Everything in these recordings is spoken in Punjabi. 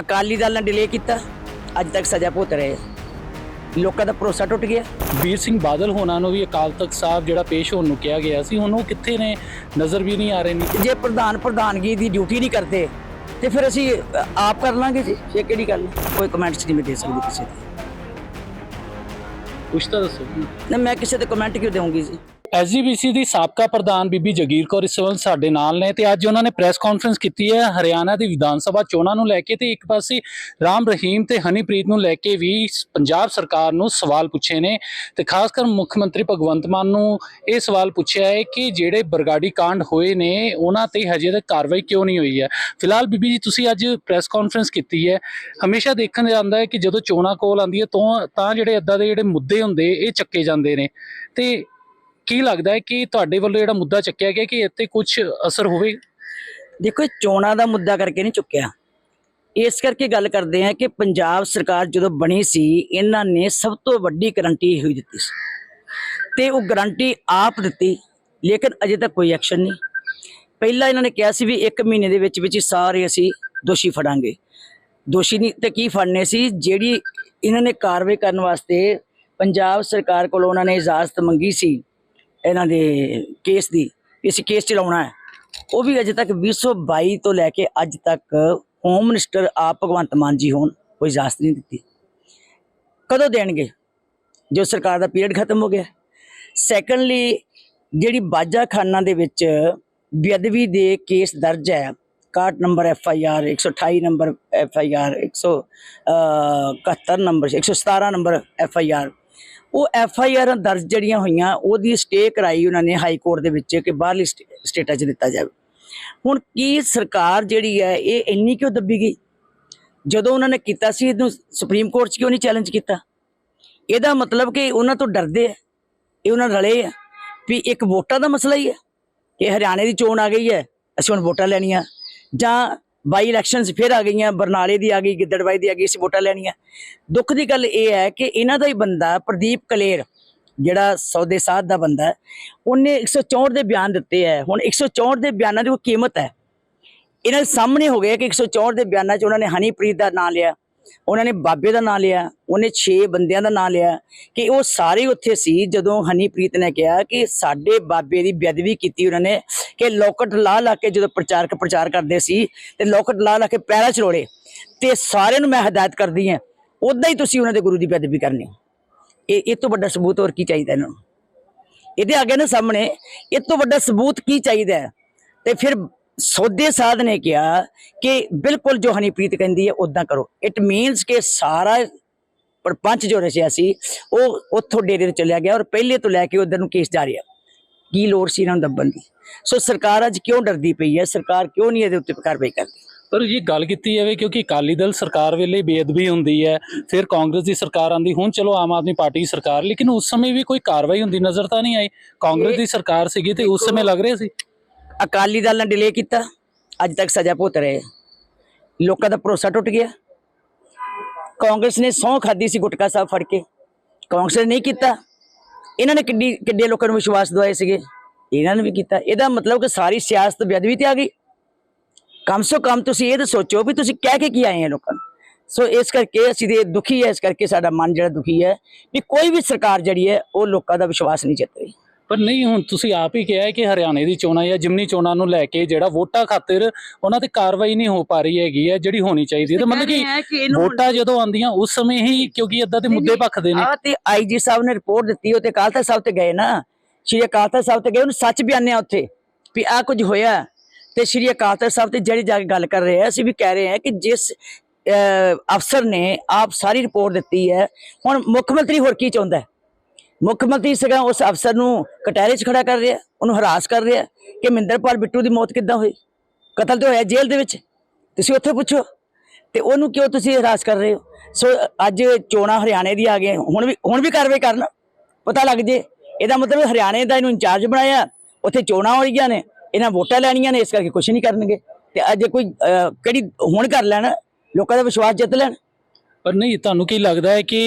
ਅਕਾਲੀ ਦਲ ਨੇ ਡਿਲੇ ਕੀਤਾ। ਅੱਜ ਤੱਕ ਸਜ਼ਾ ਭੁਗਤ ਰਹੇ। ਲੋਕਾਂ ਦਾ ਭਰੋਸਾ ਟੁੱਟ ਗਿਆ। ਵੀਰ ਸਿੰਘ ਬਾਦਲ ਹੋਣਾ ਨੂੰ ਵੀ ਅਕਾਲ ਤਖਤ ਸਾਹਿਬ ਜਿਹੜਾ ਪੇਸ਼ ਹੋਣ ਨੂੰ ਕਿਹਾ ਗਿਆ ਸੀ ਹੁਣ ਉਹ ਕਿੱਥੇ ਨੇ? ਨਜ਼ਰ ਵੀ ਨਹੀਂ ਆ ਰਹੇ ਨੇ। ਜੇ ਪ੍ਰਧਾਨ ਪ੍ਰਧਾਨਗੀ ਦੀ ਡਿਊਟੀ ਨਹੀਂ ਕਰਦੇ ਤੇ ਫਿਰ ਅਸੀਂ ਆਪ ਕਰ ਲਾਂਗੇ ਜੀ। ਇਹ ਕਿਹੜੀ ਗੱਲ? ਕੋਈ ਕਮੈਂਟਸ ਨਹੀਂ ਮੈਂ ਦੇ ਸਕਦੀ ਕਿਸੇ ਦੇ। ਕੁਛ ਤਾਂ ਦੱਸੋ। ਨਾ ਮੈਂ ਕਿਸੇ ਤੇ ਕਮੈਂਟ ਕਿਉਂ ਦੇਵਾਂਗੀ ਜੀ? ਐਸਜੀਬੀਸੀ ਦੀ ਸਾਬਕਾ ਪ੍ਰਧਾਨ ਬੀਬੀ ਜਗੀਰ ਕੌਰ ਇਸ ਵਕਤ ਸਾਡੇ ਨਾਲ ਨੇ ਤੇ ਅੱਜ ਉਹਨਾਂ ਨੇ ਪ੍ਰੈਸ ਕਾਨਫਰੰਸ ਕੀਤੀ ਹੈ ਹਰਿਆਣਾ ਦੀ ਵਿਧਾਨ ਸਭਾ ਚੋਣਾਂ ਨੂੰ ਲੈ ਕੇ ਤੇ ਇੱਕ ਪਾਸੇ ਰਾਮ ਰਹੀਮ ਤੇ ਹਨੀਪ੍ਰੀਤ ਨੂੰ ਲੈ ਕੇ ਵੀ ਪੰਜਾਬ ਸਰਕਾਰ ਨੂੰ ਸਵਾਲ ਪੁੱਛੇ ਨੇ ਤੇ ਖਾਸ ਕਰ ਮੁੱਖ ਮੰਤਰੀ ਭਗਵੰਤ ਮਾਨ ਨੂੰ ਇਹ ਸਵਾਲ ਪੁੱਛਿਆ ਹੈ ਕਿ ਜਿਹੜੇ ਬਰਗਾੜੀ ਕਾਂਡ ਹੋਏ ਨੇ ਉਹਨਾਂ ਤੇ ਹਜੇ ਤੱਕ ਕਾਰਵਾਈ ਕਿਉਂ ਨਹੀਂ ਹੋਈ ਹੈ? ਫਿਲਹਾਲ ਬੀਬੀ ਜੀ, ਤੁਸੀਂ ਅੱਜ ਪ੍ਰੈਸ ਕਾਨਫਰੰਸ ਕੀਤੀ ਹੈ। ਹਮੇਸ਼ਾ ਦੇਖਣ ਜਾਂਦਾ ਹੈ ਕਿ ਜਦੋਂ ਚੋਣਾਂ ਕੋਲ ਆਉਂਦੀ ਹੈ, ਤਾਂ ਤਾਂ ਜਿਹੜੇ ਏਦਾਂ ਦੇ ਜਿਹੜੇ ਮੁੱਦੇ ਹੁੰਦੇ, ਇਹ ਚੱਕੇ ਜਾਂਦੇ ਨੇ। ਤੇ ਕੀ ਲੱਗਦਾ ਹੈ ਕਿ ਤੁਹਾਡੇ ਵੱਲੋਂ ਜਿਹੜਾ ਮੁੱਦਾ ਚੱਕਿਆ ਗਿਆ ਕਿ ਇੱਥੇ ਕੁਝ ਅਸਰ ਹੋਵੇ? ਦੇਖੋ, ਇਹ ਚੋਣਾਂ ਦਾ ਮੁੱਦਾ ਕਰਕੇ ਨਹੀਂ ਚੁੱਕਿਆ। ਇਸ ਕਰਕੇ ਗੱਲ ਕਰਦੇ ਹਾਂ ਕਿ ਪੰਜਾਬ ਸਰਕਾਰ ਜਦੋਂ ਬਣੀ ਸੀ, ਇਹਨਾਂ ਨੇ ਸਭ ਤੋਂ ਵੱਡੀ ਗਰੰਟੀ ਹੋਈ ਦਿੱਤੀ ਸੀ। ਤੇ ਉਹ ਗਰੰਟੀ ਆਪ ਦਿੱਤੀ, ਲੇਕਿਨ ਅਜੇ ਤੱਕ ਕੋਈ ਐਕਸ਼ਨ ਨਹੀਂ। ਪਹਿਲਾਂ ਇਹਨਾਂ ਨੇ ਕਿਹਾ ਸੀ ਵੀ 1 ਮਹੀਨੇ ਦੇ ਵਿੱਚ ਵਿੱਚ ਸਾਰੇ ਅਸੀਂ ਦੋਸ਼ੀ ਫੜਾਂਗੇ। ਦੋਸ਼ੀ ਨਹੀਂ, ਤੇ ਕੀ ਫੜਨੇ ਸੀ? ਜਿਹੜੀ ਇਹਨਾਂ ਨੇ ਕਾਰਵਾਈ ਕਰਨ ਵਾਸਤੇ ਪੰਜਾਬ ਸਰਕਾਰ ਕੋਲੋਂ ਉਹਨਾਂ ਨੇ ਇਜਾਜ਼ਤ ਮੰਗੀ ਸੀ ਇਹਨਾਂ ਦੇ ਕੇਸ ਦੀ ਵੀ ਅਸੀਂ ਕੇਸ ਚਲਾਉਣਾ ਹੈ। ਉਹ ਵੀ ਅਜੇ ਤੱਕ 2022 ਤੋਂ ਲੈ ਕੇ ਅੱਜ ਤੱਕ ਹੋਮ ਮਿਨਿਸਟਰ ਆਪ ਭਗਵੰਤ ਮਾਨ ਜੀ ਹੋਣ, ਕੋਈ ਇਜਾਜ਼ਤ ਨਹੀਂ ਦਿੱਤੀ। ਕਦੋਂ ਦੇਣਗੇ? ਜੋ ਸਰਕਾਰ ਦਾ ਪੀਰੀਅਡ ਖਤਮ ਹੋ ਗਿਆ। ਸੈਕੰਡਲੀ ਜਿਹੜੀ ਬਾਜਾ ਖਾਨਾ ਦੇ ਵਿੱਚ ਬੇਅਦਬੀ ਦੇ ਕੇਸ ਦਰਜ ਹੈ 61 number F I R 128 number F I R 171 number 117 number F I R ਉਹ ਐਫ ਆਈ ਆਰ ਦਰਜ ਜਿਹੜੀਆਂ ਹੋਈਆਂ, ਉਹਦੀ ਸਟੇ ਕਰਾਈ ਉਹਨਾਂ ਨੇ ਹਾਈ ਕੋਰਟ ਦੇ ਵਿੱਚ ਕਿ ਬਾਹਰਲੀ ਸਟੇ- ਸਟੇਟਾਂ 'ਚ ਦਿੱਤਾ ਜਾਵੇ। ਹੁਣ ਕੀ ਸਰਕਾਰ ਜਿਹੜੀ ਹੈ, ਇਹ ਇੰਨੀ ਕਿਉਂ ਦੱਬੀ ਗਈ? ਜਦੋਂ ਉਹਨਾਂ ਨੇ ਕੀਤਾ ਸੀ, ਇਹਨੂੰ ਸੁਪਰੀਮ ਕੋਰਟ 'ਚ ਕਿਉਂ ਨਹੀਂ ਚੈਲੰਜ ਕੀਤਾ? ਇਹਦਾ ਮਤਲਬ ਕਿ ਉਹਨਾਂ ਤੋਂ ਡਰਦੇ ਆ, ਇਹ ਉਹਨਾਂ ਰਲੇ ਆ, ਵੀ ਇੱਕ ਵੋਟਾਂ ਦਾ ਮਸਲਾ ਹੀ ਹੈ ਕਿ ਹਰਿਆਣੇ ਦੀ ਚੋਣ ਆ ਗਈ ਹੈ, ਅਸੀਂ ਹੁਣ ਵੋਟਾਂ ਲੈਣੀਆਂ। ਜਾਂ ਬਾਈ ਇਲੈਕਸ਼ਨਸ ਫਿਰ ਆ ਗਈਆਂ ਬਰਨਾਲੇ ਦੀ ਆ ਗਈ ਗਿੱਦੜਬਾਈ ਦੀ ਆ ਗਈ ਅਸੀਂ ਵੋਟਾਂ ਲੈਣੀਆਂ। ਦੁੱਖ ਦੀ ਗੱਲ ਇਹ ਹੈ ਕਿ ਇਹਨਾਂ ਦਾ ਹੀ ਬੰਦਾ ਪ੍ਰਦੀਪ ਕਲੇਰ ਜਿਹੜਾ ਸੌਦੇ ਸਾਧ ਦਾ ਬੰਦਾ ਹੈ, ਉਹਨੇ 164 ਦੇ ਬਿਆਨ ਦਿੱਤੇ ਹੈ। ਹੁਣ 164 ਦੇ ਬਿਆਨਾਂ ਦੀ ਕੋਈ ਕੀਮਤ ਹੈ? ਇਹਨਾਂ ਦੇ ਸਾਹਮਣੇ ਹੋ ਗਿਆ ਕਿ 164 ਦੇ ਬਿਆਨਾਂ 'ਚ ਉਹਨਾਂ ਨੇ ਹਨੀਪ੍ਰੀਤ ਦਾ ਨਾਂ ਲਿਆ। ਉਹਨਾਂ ਨੇ ਬਾਬੇ ਦਾ ਨਾਂ ਲਿਆ, ਉਹਨੇ 6 ਬੰਦਿਆਂ ਦਾ ਨਾਂ ਲਿਆ ਕਿ ਉਹ ਸਾਰੇ ਉੱਥੇ ਸੀ ਜਦੋਂ ਹਨੀਪ੍ਰੀਤ ਨੇ ਕਿਹਾ ਕਿ ਸਾਡੇ ਬਾਬੇ ਦੀ ਬੇਅਦਬੀ ਕੀਤੀ ਉਹਨਾਂ ਨੇ ਕਿ ਲੋਕਟ ਲਾ ਲਾ ਕੇ ਜਦੋਂ ਪ੍ਰਚਾਰਕ ਪ੍ਰਚਾਰ ਕਰਦੇ ਸੀ ਤੇ ਲੋਕਟ ਲਾ ਲਾ ਕੇ ਪੈਰਾਂ 'ਚ ਰੋੜੇ ਤੇ ਸਾਰਿਆਂ ਨੂੰ ਮੈਂ ਹਦਾਇਤ ਕਰਦੀ ਹਾਂ ਉਦਾਂ ਹੀ ਤੁਸੀਂ ਉਹਨਾਂ ਦੇ ਗੁਰੂ ਦੀ ਬੇਅਦਬੀ ਕਰਨੀ ਇਹ ਇਹ ਤੋਂ ਵੱਡਾ ਸਬੂਤ ਹੋਰ ਕੀ ਚਾਹੀਦਾ ਇਹਨਾਂ ਨੂੰ ਇਹਦੇ ਅੱਗੇ ਨਾ ਸਾਹਮਣੇ, ਇਹ ਤੋਂ ਵੱਡਾ ਸਬੂਤ ਕੀ ਚਾਹੀਦਾ ਹੈ? ਤੇ ਫਿਰ ਸੌਦੇ ਸਾਧ ਨੇ ਕਿਹਾ ਕਿ ਬਿਲਕੁਲ ਜੋ ਹਨੀਪ੍ਰੀਤ ਕਹਿੰਦੀ ਹੈ ਉਦਾਂ ਕਰੋ। ਇਟ ਮੀਨਸ ਕਿ ਸਾਰਾ ਪਰਪੰਚ ਜੋ ਰਚਿਆ ਸੀ ਉਹ ਉੱਥੋਂ ਡੇਰੇ ਤੇ ਚਲਿਆ ਗਿਆ ਔਰ ਪਹਿਲੇ ਤੋਂ ਲੈ ਕੇ ਉਧਰ ਨੂੰ ਕੇਸ ਜਾਰੀ ਹੈ ਕੀ ਲੋੜ ਸੀ ਇਹਨਾਂ ਨੂੰ ਦੱਬਣ ਦੀ? ਸੋ ਸਰਕਾਰ ਅੱਜ ਕਿਉਂ ਡਰਦੀ ਪਈ ਹੈ? ਸਰਕਾਰ ਕਿਉਂ ਨਹੀਂ ਇਹਦੇ ਉੱਤੇ ਕਾਰਵਾਈ ਕਰਦੀ? ਪਰ ਇਹ ਗੱਲ ਕੀਤੀ ਜਾਵੇ ਕਿਉਂਕਿ ਅਕਾਲੀ ਦਲ ਸਰਕਾਰ ਵੇਲੇ ਬੇਅਦਬੀ ਹੁੰਦੀ ਹੈ ਫਿਰ ਕਾਂਗਰਸ ਦੀ ਸਰਕਾਰ ਆਂਦੀ ਹੁਣ ਚਲੋ ਆਮ ਆਦਮੀ ਪਾਰਟੀ ਦੀ ਸਰਕਾਰ ਲੇਕਿਨ ਉਸ ਸਮੇਂ ਵੀ ਕੋਈ ਕਾਰਵਾਈ ਹੁੰਦੀ ਨਜ਼ਰ ਤਾਂ ਨਹੀਂ ਆਈ। ਕਾਂਗਰਸ ਦੀ ਸਰਕਾਰ ਸੀਗੀ ਤੇ ਉਸ ਸਮੇਂ ਲੱਗ ਰਿਹਾ ਸੀ। ਅਕਾਲੀ ਦਲ ਨੇ ਡਿਲੇ ਕੀਤਾ। ਅੱਜ ਤੱਕ ਸਜ਼ਾ ਭੁਗਤ ਰਹੇ ਲੋਕਾਂ ਦਾ ਭਰੋਸਾ ਟੁੱਟ ਗਿਆ। ਕਾਂਗਰਸ ਨੇ ਸਹੁੰ ਖਾਦੀ ਸੀ ਗੁਟਕਾ ਸਾਹਿਬ ਫੜ ਕੇ। ਕਾਂਗਰਸ ਨੇ ਨਹੀਂ ਕੀਤਾ। ਇਹਨਾਂ ਨੇ ਕਿੱਡੀ, ਕਿੱਡੇ ਲੋਕਾਂ ਨੂੰ ਵਿਸ਼ਵਾਸ ਦਵਾਏ ਸੀਗੇ। ਇਹਨਾਂ ਨੇ ਵੀ ਕੀਤਾ। ਇਹਦਾ ਮਤਲਬ ਕਿ ਸਾਰੀ ਸਿਆਸਤ ਬੇਅਦਬੀ ਤੇ ਆ ਗਈ। ਕਮ ਸੋ ਕਮ ਤੁਸੀਂ ਇਹ ਤਾਂ ਸੋਚੋ ਵੀ ਤੁਸੀਂ ਕਹਿ ਕੇ ਕੀ ਆਏ ਆ ਲੋਕਾਂ ਨੂੰ। ਸੋ ਇਸ ਕਰਕੇ ਅਸੀਂ ਤੇ ਦੁਖੀ ਹੈ ਇਸ ਕਰਕੇ ਸਾਡਾ ਮਨ ਜਿਹੜਾ ਦੁਖੀ ਹੈ ਵੀ ਕੋਈ ਵੀ ਸਰਕਾਰ ਜਿਹੜੀ ਹੈ, ਉਹ ਲੋਕਾਂ ਦਾ ਵਿਸ਼ਵਾਸ ਨਹੀਂ ਜਿੱਤ ਰਹੀ। ਪਰ ਨਹੀਂ ਹੁਣ ਤੁਸੀਂ ਆਪ ਹੀ ਕਿਹਾ ਹੈ ਕਿ ਹਰਿਆਣੇ ਦੀ ਚੋਣਾਂ ਜਾਂ ਜਿਮਨੀ ਚੋਣਾਂ ਨੂੰ ਲੈ ਕੇ ਜਿਹੜਾ ਵੋਟਾਂ ਖਾਤਰ ਉਹਨਾਂ ਤੇ ਕਾਰਵਾਈ ਨਹੀਂ ਹੋ ਪਾ ਰਹੀ ਹੈਗੀ ਹੈ ਜਿਹੜੀ ਹੋਣੀ ਚਾਹੀਦੀ ਹੈ। ਤੇ ਮਤਲਬ ਕਿ ਵੋਟਾਂ ਜਦੋਂ ਆਉਂਦੀਆਂ ਉਸ ਸਮੇਂ ਹੀ ਕਿਉਂਕਿ ਇਦਾਂ ਦੇ ਮੁੱਦੇ ਭਖਦੇ ਨੇ। ਆ ਤੇ ਆਈਜੀ ਸਾਹਿਬ ਨੇ ਰਿਪੋਰਟ ਦਿੱਤੀ ਉਹ ਤੇ ਅਕਾਲ ਤਖਤ ਸਾਹਿਬ ਤੇ ਗਏ ਨਾ। ਸ਼੍ਰੀ ਅਕਾਲ ਤਖਤ ਸਾਹਿਬ ਤੇ ਗਏ ਉਹਨੂੰ ਸੱਚ ਬਿਆਨਿਆ ਉੱਥੇ ਵੀ ਆ ਕੁਝ ਹੋਇਆ। ਤੇ ਸ਼੍ਰੀ ਅਕਾਲ ਤਖਤ ਸਾਹਿਬ ਤੇ ਜਿਹੜੀ ਜਾ ਕੇ ਗੱਲ ਕਰ ਰਹੇ ਆ ਅਸੀਂ ਵੀ ਕਹਿ ਰਹੇ ਹਾਂ ਕਿ ਜਿਸ ਅਫਸਰ ਨੇ ਆਪ ਸਾਰੀ ਰਿਪੋਰਟ ਦਿੱਤੀ ਹੈ। ਹੁਣ ਮੁੱਖ ਮੰਤਰੀ ਹੋਰ ਕੀ ਚਾਹੁੰਦਾ ਹੈ? ਮੁੱਖ ਮੰਤਰੀ ਸਗਾ, ਉਸ ਅਫਸਰ ਨੂੰ ਕਟਹਿਰੇ 'ਚ ਖੜਾ ਕਰ ਰਿਹਾ, ਉਹਨੂੰ ਹਰਾਸ ਕਰ ਰਿਹਾ ਕਿ ਮਹਿੰਦਰਪਾਲ ਬਿੱਟੂ ਦੀ ਮੌਤ ਕਿੱਦਾਂ ਹੋਈ? ਕਤਲ ਤੇ ਹੋਇਆ ਜੇਲ੍ਹ ਦੇ ਵਿੱਚ? ਤੁਸੀਂ ਉੱਥੇ ਪੁੱਛੋ। ਤੇ ਉਹਨੂੰ ਕਿਉਂ ਤੁਸੀਂ ਹਰਾਸ ਕਰ ਰਹੇ ਹੋ? ਸੋ, ਅੱਜ ਚੋਣਾਂ ਹਰਿਆਣੇ ਦੀ ਆ ਗਏ ਹੁਣ ਵੀ ਹੁਣ ਵੀ ਕਾਰਵਾਈ ਕਰਨ ਪਤਾ ਲੱਗ ਜੇ। ਇਹਦਾ ਮਤਲਬ ਹਰਿਆਣੇ ਦਾ ਇਹਨੂੰ ਇੰਚਾਰਜ ਬਣਾਇਆ, ਉੱਥੇ ਚੋਣਾਂ ਹੋ ਰਹੀਆਂ ਨੇ, ਇਹਨਾਂ ਵੋਟਾਂ ਲੈਣੀਆਂ ਨੇ, ਇਸ ਕਰਕੇ ਕੁਝ ਨਹੀਂ ਕਰਨਗੇ। ਤੇ ਅੱਜ ਕੋਈ ਕਿਹੜੀ ਹੁਣ ਕਰ ਲੈਣ? ਲੋਕਾਂ ਦਾ ਵਿਸ਼ਵਾਸ ਜਿੱਤ ਲੈਣ। ਪਰ ਨਹੀਂ, ਤੁਹਾਨੂੰ ਕੀ ਲੱਗਦਾ ਹੈ ਕਿ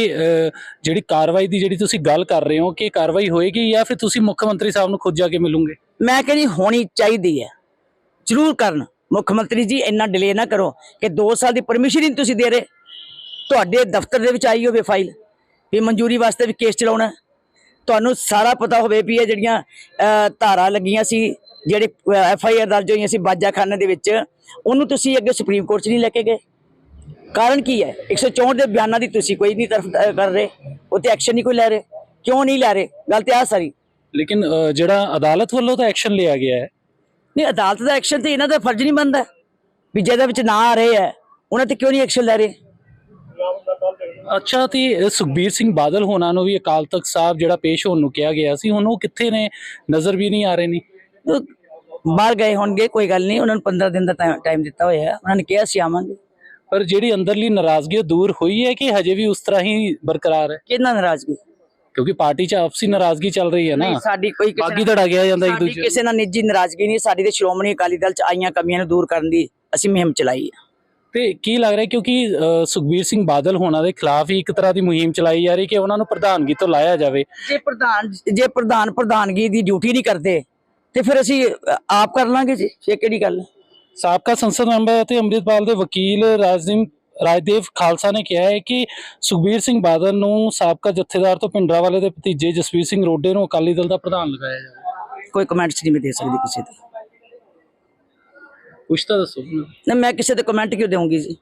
ਜਿਹੜੀ ਕਾਰਵਾਈ ਦੀ ਜਿਹੜੀ ਤੁਸੀਂ ਗੱਲ ਕਰ ਰਹੇ ਹੋ, ਕਿ ਕਾਰਵਾਈ ਹੋਏਗੀ ਜਾਂ ਫਿਰ ਤੁਸੀਂ ਮੁੱਖ ਮੰਤਰੀ ਸਾਹਿਬ ਨੂੰ ਖੁਦ ਜਾ ਕੇ ਮਿਲੋਗੇ? ਮੈਂ ਕਹਿੰਦੀ ਹੋਣੀ ਚਾਹੀਦੀ ਹੈ। ਜ਼ਰੂਰ ਕਰਨ। ਮੁੱਖ ਮੰਤਰੀ ਜੀ, ਇੰਨਾ ਡਿਲੇ ਨਾ ਕਰੋ ਕਿ 2 ਸਾਲ ਦੀ ਪਰਮਿਸ਼ਨ ਹੀ ਨਹੀਂ ਤੁਸੀਂ ਦੇ ਰਹੇ। ਤੁਹਾਡੇ ਦਫ਼ਤਰ ਦੇ ਵਿੱਚ ਆਈ ਹੋਵੇ ਫਾਈਲ ਵੀ ਮਨਜ਼ੂਰੀ ਵਾਸਤੇ ਵੀ ਕੇਸ ਚਲਾਉਣਾ ਤੁਹਾਨੂੰ ਸਾਰਾ ਪਤਾ ਹੋਵੇ ਵੀ ਇਹ ਜਿਹੜੀਆਂ ਧਾਰਾ ਲੱਗੀਆਂ ਸੀ, ਜਿਹੜੇ ਐਫ ਆਈ ਆਰ ਦਰਜ ਹੋਈਆਂ ਸੀ ਬਾਜਾਖਾਨੇ ਦੇ ਵਿੱਚ, ਉਹਨੂੰ ਤੁਸੀਂ ਅੱਗੇ ਸੁਪਰੀਮ ਕੋਰਟ 'ਚ ਨਹੀਂ ਲੈ ਕੇ ਗਏ। ਕਾਰਨ ਕੀ ਹੈ? 164 ਦੇ ਬਿਆਨਾਂ ਦੀ ਤੁਸੀਂ ਕੋਈ ਨਹੀਂ ਤਰਫ ਕਰ ਰਹੇ ਉਹ ਤੇ ਐਕਸ਼ਨ ਨਹੀਂ ਕੋਈ ਲੈ ਰਹੇ ਕਿਉਂ ਨਹੀਂ ਲੈ ਰਹੇ? ਗੱਲ ਤੇ ਆ ਸਾਰੀ। ਲੇਕਿਨ ਜਿਹੜਾ ਅਦਾਲਤ ਵੱਲੋਂ ਤਾਂ ਐਕਸ਼ਨ ਲਿਆ ਗਿਆ ਹੈ। ਨਹੀਂ ਅਦਾਲਤ ਦਾ ਐਕਸ਼ਨ ਤੇ ਇਹਨਾਂ ਦਾ ਫਰਜ਼ ਨਹੀਂ ਬਣਦਾ। ਵੀ ਜਿਹਦੇ ਵਿੱਚ ਨਾ ਆ ਰਹੇ ਹੈ ਉਹਨਾਂ ਤੇ ਕਿਉਂ ਨਹੀਂ ਐਕਸ਼ਨ ਲੈ ਰਹੇ? ਅੱਛਾ ਤੇ ਸੁਖਬੀਰ ਸਿੰਘ ਬਾਦਲ ਹੋਣਾ ਨੂੰ ਵੀ ਅਕਾਲ ਤਖਤ ਸਾਹਿਬ ਜਿਹੜਾ ਪੇਸ਼ ਹੋਣ ਨੂੰ ਕਿਹਾ ਗਿਆ ਸੀ ਹੁਣ ਉਹ ਕਿੱਥੇ ਨੇ? ਨਜ਼ਰ ਵੀ ਨਹੀਂ ਆ ਰਹੇ ਨੇ। ਬਾਹਰ ਗਏ ਹੋਣਗੇ ਕੋਈ ਗੱਲ ਨਹੀਂ ਉਹਨਾਂ ਨੂੰ 15 ਦਿਨ ਦਾ ਟਾਈਮ ਦਿੱਤਾ ਹੋਇਆ ਹੈ। ਉਹਨਾਂ ਨੇ ਕਿਹਾ ਸੀ ਆਵਾਂਗੇ। ਪਰ ਜਿਹੜੀ ਅੰਦਰਲੀ ਨਾਰਾਜ਼ਗੀ ਉਹ ਦੂਰ ਹੋਈ ਹੈ ਕਿ ਹਜੇ ਵੀ ਉਸ ਤਰ੍ਹਾਂ ਹੀ ਬਰਕਰਾਰ ਹੈ? ਕਿੰਨਾ ਨਾਰਾਜ਼ਗੀ? ਕਿਉਂਕਿ ਪਾਰਟੀ 'ਚ ਆਪਸੀ ਨਾਰਾਜ਼ਗੀ ਚੱਲ ਰਹੀ ਹੈ ਨਾ। ਨਹੀਂ ਸਾਡੀ ਕੋਈ ਬਾਗੀ ਧੜਾ ਗਿਆ ਜਾਂਦਾ ਇੱਕ ਦੂਜੇ ਕਿਸੇ ਨਾਲ ਨਿੱਜੀ ਨਾਰਾਜ਼ਗੀ ਨਹੀਂ ਸਾਡੀ ਤੇ ਸ਼੍ਰੋਮਣੀ ਅਕਾਲੀ ਦਲ ਚ ਆਈਆਂ ਕਮੀਆਂ ਨੂੰ ਦੂਰ ਕਰਨ ਦੀ ਅਸੀਂ ਮੁਹਿੰਮ ਚਲਾਈ ਹੈ ਤੇ ਕੀ ਲੱਗ ਰਿਹਾ ਕਿਉਂਕਿ ਸੁਖਬੀਰ ਸਿੰਘ ਬਾਦਲ ਹੋਣਾ ਦੇ ਖਿਲਾਫ ਹੀ ਇੱਕ ਤਰ੍ਹਾਂ ਦੀ ਮੁਹਿੰਮ ਚਲਾਈ ਜਾ ਰਹੀ ਕਿ ਉਹਨਾਂ ਨੂੰ ਪ੍ਰਧਾਨਗੀ ਤੋਂ ਲਾਇਆ ਜਾਵੇ। ਜੇ ਪ੍ਰਧਾਨ ਜੇ ਪ੍ਰਧਾਨ ਪ੍ਰਧਾਨਗੀ ਦੀ ਡਿਊਟੀ ਨਹੀਂ ਕਰਦੇ ਤੇ ਫਿਰ ਅਸੀਂ ਆਪ ਕਰ ਲਾਂਗੇ ਜੀ ਇਹ ਕਿਹੜੀ ਗੱਲ ਹੈ? ਸਾਬਕਾ ਸੰਸਦ ਮੈਂਬਰ ਅਤੇ ਅੰਮ੍ਰਿਤਪਾਲ ਦੇ ਵਕੀਲ ਰਾਜਦੀਪ ਰਾਜਦੇਵ ਖਾਲਸਾ ਨੇ ਕਿਹਾ ਹੈ ਕਿ ਸੁਖਬੀਰ ਸਿੰਘ ਬਾਦਲ ਨੂੰ ਸਾਬਕਾ ਜਥੇਦਾਰ ਤੋਂ ਪਿੰਡਰਾਵਾਲੇ ਦੇ ਭਤੀਜੇ ਜਸਵੀਰ ਸਿੰਘ ਰੋਡੇ ਨੂੰ ਅਕਾਲੀ ਦਲ ਦਾ ਪ੍ਰਧਾਨ ਲਗਾਇਆ ਜਾਵੇ। ਕੋਈ ਕਮੈਂਟਸ ਨਹੀਂ ਮੈਂ ਦੇ ਸਕਦੀ ਕਿਸੇ ਤੇ ਕੁਛ ਤਾਂ ਦੱਸੋ ਨਾ ਮੈਂ ਕਿਸੇ ਤੇ ਕਮੈਂਟ ਕਿਉਂ ਦੇਵਾਂਗੀ ਜੀ?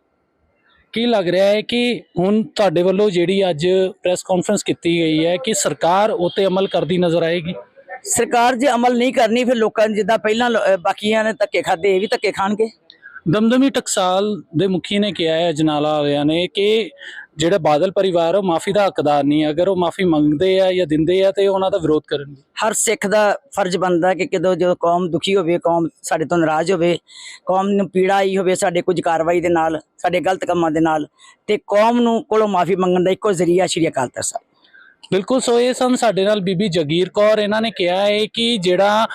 ਕੀ ਲੱਗ ਰਿਹਾ ਹੈ ਕਿ ਹੁਣ ਤੁਹਾਡੇ ਵੱਲੋਂ ਜਿਹੜੀ ਅੱਜ ਪ੍ਰੈਸ ਕਾਨਫਰੰਸ ਕੀਤੀ ਗਈ ਹੈ ਕਿ ਸਰਕਾਰ ਉਤੇ ਅਮਲ ਕਰਦੀ ਨਜ਼ਰ ਆਏਗੀ? ਸਰਕਾਰ ਜੇ ਅਮਲ ਨਹੀਂ ਕਰਨੀ ਫਿਰ ਲੋਕਾਂ ਨੇ ਜਿੱਦਾਂ ਪਹਿਲਾਂ ਬਾਕੀਆਂ ਨੇ ਧੱਕੇ ਖਾਦੇ ਇਹ ਵੀ ਧੱਕੇ ਖਾਣਗੇ? ਦਮਦਮੀ ਟਕਸਾਲ ਦੇ ਮੁਖੀ ਨੇ ਕਿਹਾ ਹੈ ਜਨਾਲਾ ਵਾਲਿਆਂ ਨੇ ਕਿ ਜਿਹੜਾ ਬਾਦਲ ਪਰਿਵਾਰ ਉਹ ਮਾਫੀ ਦਾ ਹੱਕਦਾਰ ਨਹੀਂ ਹੈ। ਅਗਰ ਉਹ ਮਾਫੀ ਮੰਗਦੇ ਆ ਜਾਂ ਦਿੰਦੇ ਆ ਤੇ ਉਹਨਾਂ ਦਾ ਵਿਰੋਧ ਕਰਨਗੇ। ਹਰ ਸਿੱਖ ਦਾ ਫਰਜ਼ ਬਣਦਾ ਕਿ ਕਿਦੋਂ ਜਦੋਂ ਕੌਮ ਦੁਖੀ ਹੋਵੇ ਕੌਮ ਸਾਡੇ ਤੋਂ ਨਾਰਾਜ਼ ਹੋਵੇ ਕੌਮ ਨੂੰ ਪੀੜਾ ਆਈ ਹੋਵੇ ਸਾਡੇ ਕੁਝ ਕਾਰਵਾਈ ਦੇ ਨਾਲ ਸਾਡੇ ਗਲਤ ਕੰਮਾਂ ਦੇ ਨਾਲ ਤੇ ਕੌਮ ਨੂੰ ਕੋਲੋਂ ਮਾਫੀ ਮੰਗਣ ਦਾ ਇੱਕੋ ਜ਼ਰੀਆ ਸ਼੍ਰੀ ਅਕਾਲ ਤਖਤ ਸਾਹਿਬ। ਬਿਲਕੁਲ, ਸੋ ਇਹ ਸਨ ਸਾਡੇ ਨਾਲ ਬੀਬੀ ਜਗੀਰ ਕੌਰ। ਇਹਨਾਂ ਨੇ ਕਿਹਾ ਹੈ ਕਿ ਜਿਹੜਾ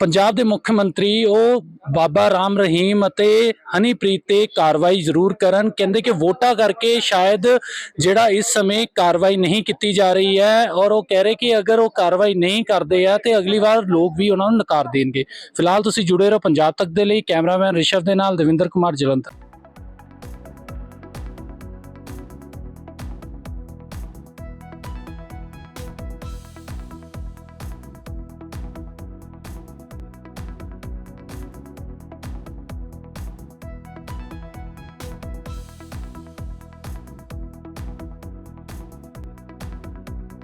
ਪੰਜਾਬ ਦੇ ਮੁੱਖ ਮੰਤਰੀ, ਉਹ ਬਾਬਾ ਰਾਮ ਰਹੀਮ ਅਤੇ ਹਨੀਪ੍ਰੀਤ ਤੇ ਕਾਰਵਾਈ ਜ਼ਰੂਰ ਕਰਨ। ਕਹਿੰਦੇ ਕਿ ਵੋਟਾਂ ਕਰਕੇ ਸ਼ਾਇਦ ਜਿਹੜਾ ਇਸ ਸਮੇਂ ਕਾਰਵਾਈ ਨਹੀਂ ਕੀਤੀ ਜਾ ਰਹੀ ਹੈ ਔਰ ਉਹ ਕਹਿ ਰਹੇ ਕਿ ਅਗਰ ਉਹ ਕਾਰਵਾਈ ਨਹੀਂ ਕਰਦੇ ਆ ਤੇ ਅਗਲੀ ਵਾਰ ਲੋਕ ਵੀ ਉਹਨਾਂ ਨੂੰ ਨਕਾਰ ਦੇਣਗੇ। ਫਿਲਹਾਲ ਤੁਸੀਂ ਜੁੜੇ ਰਹੋ ਪੰਜਾਬ ਤੱਕ ਦੇ ਲਈ। ਕੈਮਰਾਮੈਨ ਰਿਸ਼ਵ ਦੇ ਨਾਲ ਦਵਿੰਦਰ ਕੁਮਾਰ ਜਲੰਧਰ।